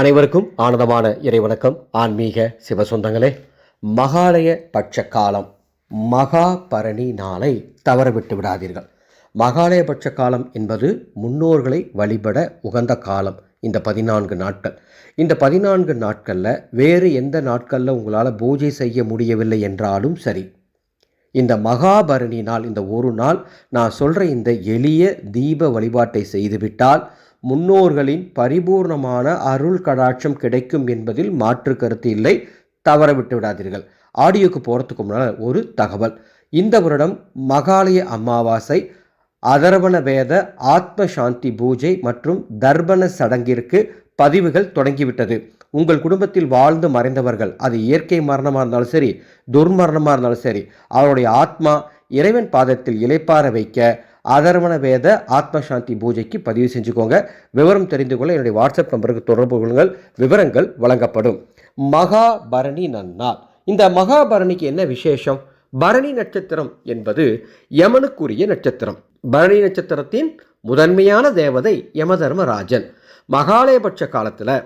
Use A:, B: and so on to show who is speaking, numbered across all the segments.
A: அனைவருக்கும் ஆனந்தமான இறைவணக்கம். ஆன்மீக சிவசொந்தங்களே மகாலய பட்ச காலம் மகா பரணி நாளை தவறவிட்டு விடாதீர்கள். மகாலய பட்ச காலம் என்பது முன்னோர்களை வழிபட உகந்த காலம். இந்த பதினான்கு நாட்கள். இந்த பதினான்கு நாட்களில் வேறு எந்த நாட்களில் உங்களால் பூஜை செய்ய முடியவில்லை என்றாலும் சரி இந்த மகாபரணி நாள் இந்த ஒரு நாள் நான் சொல்கிற இந்த எளிய தீப வழிபாட்டை செய்துவிட்டால் முன்னோர்களின் பரிபூர்ணமான அருள் கடாட்சம் கிடைக்கும் என்பதில் மாற்று கருத்து இல்லை. தவற விட்டு விடாதீர்கள். ஆடியோக்கு போகிறதுக்கு முன்னால் ஒரு தகவல். இந்த வருடம் மகாலய அமாவாசை அதர்வண வேத ஆத்ம சாந்தி பூஜை மற்றும் தர்ப்பண சடங்கிற்கு பதிவுகள் தொடங்கிவிட்டது. உங்கள் குடும்பத்தில் வாழ்ந்து மறைந்தவர்கள் அது இயற்கை மரணமாக இருந்தாலும் சரி துர்மரணமாக இருந்தாலும் சரி அவருடைய ஆத்மா இறைவன் பாதத்தில் இலைப்பார வைக்க அதர்வண வேத ஆத்ம சாந்தி பூஜைக்கு பதிவு செஞ்சுக்கோங்க. விவரம் தெரிந்து கொள்ள என்னுடைய வாட்ஸ்அப் நம்பருக்கு தொடர்பு கொள்ளுங்கள். விவரங்கள் வழங்கப்படும். மகாபரணி நன்னாள். இந்த மகாபரணிக்கு என்ன விசேஷம்? பரணி நட்சத்திரம் என்பது யமனுக்குரிய நட்சத்திரம். பரணி நட்சத்திரத்தின் முதன்மையான தேவதை யமதர்மராஜன். மகாலயபட்ச காலத்தில்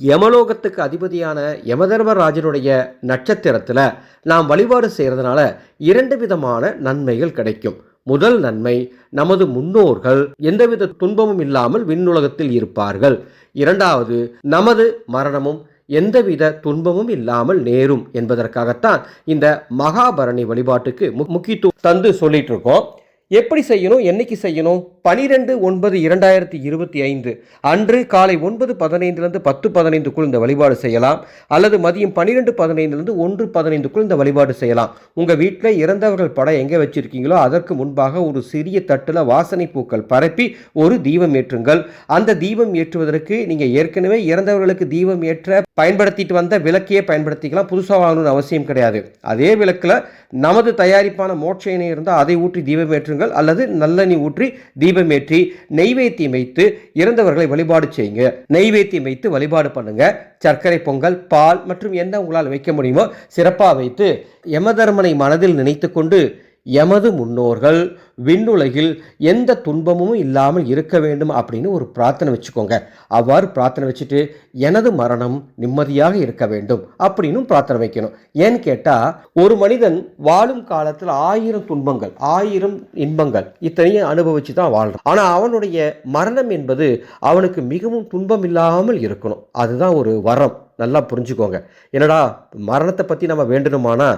A: யமலோகத்துக்கு அதிபதியான யமதர்மராஜனுடைய நட்சத்திரத்தில் நாம் வழிபாடு செய்கிறதுனால இரண்டு விதமான நன்மைகள் கிடைக்கும். முதல் நன்மை நமது முன்னோர்கள் எந்தவித துன்பமும் இல்லாமல் விண்ணுலகத்தில் இருப்பார்கள். இரண்டாவது நமது மரணமும் எந்தவித துன்பமும் இல்லாமல் நேரும் என்பதற்காகத்தான் இந்த மகாபரணி வழிபாட்டுக்கு மு- முக்கியத்துவம் தந்து சொல்லிட்டு இருக்கோம் எப்படி செய்யணும்? என்னைக்கு செய்யணும்? பனிரெண்டு ஒன்பது இரண்டாயிரத்தி இருபத்தி ஐந்து. அன்று காலை ஒன்பது பதினைந்துலேருந்து பத்து பதினைந்துக்குள் இந்த வழிபாடு செய்யலாம். அல்லது மதியம் பன்னிரெண்டு பதினைந்துலேருந்து ஒன்று பதினைந்துக்குள் இந்த வழிபாடு செய்யலாம். உங்கள் வீட்டில் இறந்தவர்கள் படம் எங்கே வச்சுருக்கீங்களோ அதற்கு முன்பாக ஒரு சிறிய தட்டில் வாசனை பூக்கள் பரப்பி ஒரு தீபம் ஏற்றுங்கள். அந்த தீபம் ஏற்றுவதற்கு நீங்கள் ஏற்கனவே இறந்தவர்களுக்கு தீபம் ஏற்ற பயன்படுத்திட்டு வந்த விளக்கையே பயன்படுத்திக்கலாம். புதுசாக வாங்கணும்னு அவசியம் கிடையாது. அதே விளக்கில் நமது தயாரிப்பான மோட்ச எண்ணெய் இருந்தால் அதை ஊற்றி தீபம் ஏற்றுங்கள். அல்லது நல்லெண்ணி ஊற்றி தீபம் தீபமேற்றி நெய்வேத்தியம் வைத்து இறந்தவர்களை வழிபாடு செய்யுங்க. நெய்வேத்தியம் வைத்து வழிபாடு பண்ணுங்க. சர்க்கரை பொங்கல் பால் மற்றும் என்ன உங்களால் வைக்க முடியுமோ சிறப்பாக வைத்து யமதர்மனை மனதில் நினைத்து கொண்டு எமது முன்னோர்கள் விண்ணுலகில் எந்த துன்பமும் இல்லாமல் இருக்க வேண்டும் அப்படின்னு ஒரு பிரார்த்தனை வச்சுக்கோங்க. அவ்வாறு பிரார்த்தனை வச்சுட்டு எனது மரணம் நிம்மதியாக இருக்க வேண்டும் அப்படின்னு பிரார்த்தனை வைக்கணும். ஏன்னு கேட்டால் ஒரு மனிதன் வாழும் காலத்தில் ஆயிரம் துன்பங்கள் ஆயிரம் இன்பங்கள் இத்தனையும் அனுபவிச்சு தான் வாழ்றான். ஆனால் அவனுடைய மரணம் என்பது அவனுக்கு மிகவும் துன்பம் இல்லாமல் இருக்கணும். அதுதான் ஒரு வரம். நல்லா புரிஞ்சுக்கோங்க. என்னடா மரணத்தை பற்றி நம்ம வேண்டணுமானா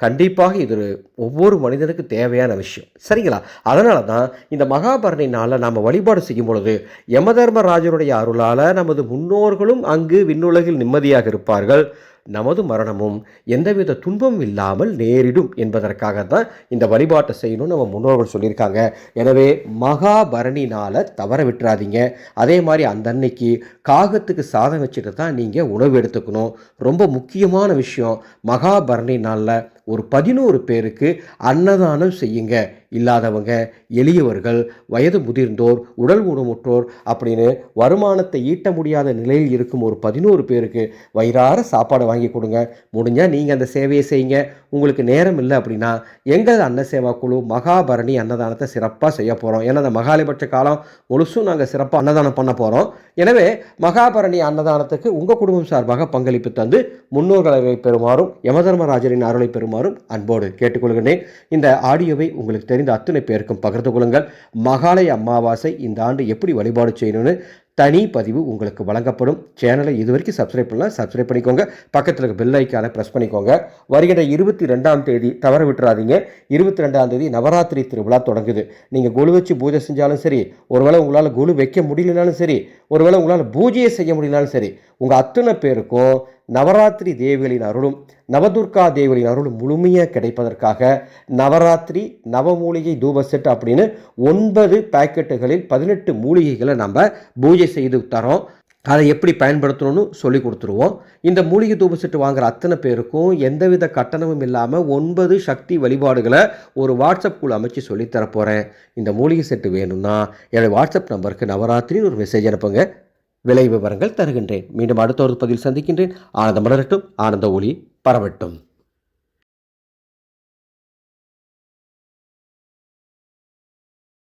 A: கண்டிப்பாக இது ஒரு ஒவ்வொரு மனிதனுக்கு தேவையான விஷயம். சரிங்களா? அதனால தான் இந்த மகாபரணினால் நாளில் நாம் வழிபாடு செய்யும் பொழுது யமதர்மராஜருடைய அருளால் நமது முன்னோர்களும் அங்கு விண்ணுலகில் நிம்மதியாக இருப்பார்கள். நமது மரணமும் எந்தவித துன்பமும் இல்லாமல் நேரிடும் என்பதற்காக தான் இந்த வழிபாட்டை செய்யணும்னு நம்ம முன்னோர்கள் சொல்லியிருக்காங்க. எனவே மகாபரணி நாளை தவற விட்டுறாதீங்க. அதே மாதிரி அந்த அன்னைக்கு காகத்துக்கு சாதம் வச்சுட்டு தான் நீங்கள் உணவு எடுத்துக்கணும். ரொம்ப முக்கியமான விஷயம் மகாபரணி நாளில் ஒரு பதினோரு பேருக்கு அன்னதானம் செய்யுங்க. இல்லாதவங்க எளியவர்கள் வயது முதிர்ந்தோர் உடல் ஊனமுற்றோர் அப்படின்னு வருமானத்தை ஈட்ட முடியாத நிலையில் இருக்கும் ஒரு பதினோரு பேருக்கு வயிறார சாப்பாடு வாங்கி கொடுங்க. முடிஞ்சால் நீங்கள் அந்த சேவையை செய்யுங்க. உங்களுக்கு நேரம் இல்லை அப்படின்னா எங்கள் அன்ன சேவா குழு மகாபரணி அன்னதானத்தை சிறப்பாக செய்ய போகிறோம் ஏன்னா அந்த மகாலிபட்ச காலம் முழுசும் நாங்கள் சிறப்பாக அன்னதானம் பண்ண போகிறோம் எனவே மகாபரணி அன்னதானத்துக்கு உங்கள் குடும்பம் சார்பாக பங்களிப்பு தந்து முன்னோர்களை பெறுமாறும் யமதர்மராஜரின் அருளை பெறுமாறும் அன்போடு கேட்டுக்கொள்கிறேன் இந்த ஆடியோவை உங்களுக்கு தெரிந்த அத்தனை பேருக்கும் பகிர்ந்து கொள்ளுங்கள். மகாலய அமாவாசை இந்த ஆண்டு எப்படி வழிபாடு செய்யணும்னு தனி பதிவு உங்களுக்கு வழங்கப்படும். சேனலை இது வரைக்கும் சப்ஸ்கிரைப் பண்ணலாம் சப்ஸ்கிரைப் பண்ணிக்கோங்க. பக்கத்தில் இருக்க பெல் ஐக்கானை ப்ரெஸ் பண்ணிக்கோங்க. வருகிற இருபத்தி ரெண்டாம் தேதி தவற விட்டுறாதீங்க. இருபத்தி ரெண்டாம் தேதி நவராத்திரி திருவிழா தொடங்குது. நீங்கள் குழு வச்சு பூஜை செஞ்சாலும் சரி ஒருவேளை உங்களால் குழு வைக்க முடியலனாலும் சரி ஒருவேளை உங்களால் பூஜையை செய்ய முடியலனாலும் சரி உங்கள் அத்தனை பேருக்கும் நவராத்திரி தேவிகளின் அருளும் நவதுர்கா தேவிகளின் அருளும் முழுமையாக கிடைப்பதற்காக நவராத்திரி நவமூலிகை தூப செட் அப்படின்னு ஒன்பது பேக்கெட்டுகளில் பதினெட்டு மூலிகைகளை நம்ம பூஜை செய்து தரோம். அதை எப்படி பயன்படுத்தணும்னு சொல்லி கொடுத்துருவோம். இந்த மூலிகை தூப செட்டு வாங்குற அத்தனை பேருக்கும் எந்தவித கட்டணமும் இல்லாமல் ஒன்பது சக்தி வழிபாடுகளை ஒரு வாட்ஸ்அப் குழு அமைச்சு சொல்லித் தரப் போகிறேன் இந்த மூலிகை செட்டு வேணும்னா என்னுடைய வாட்ஸ்அப் நம்பருக்கு நவராத்திரின்னு ஒரு மெசேஜ் அனுப்புங்க. விலை விவரங்கள் தருகின்றேன். மீண்டும் அடுத்த ஒரு பதிவில் சந்திக்கின்றேன். ஆனந்த மலரட்டும். ஆனந்த ஒளி பரவட்டும்.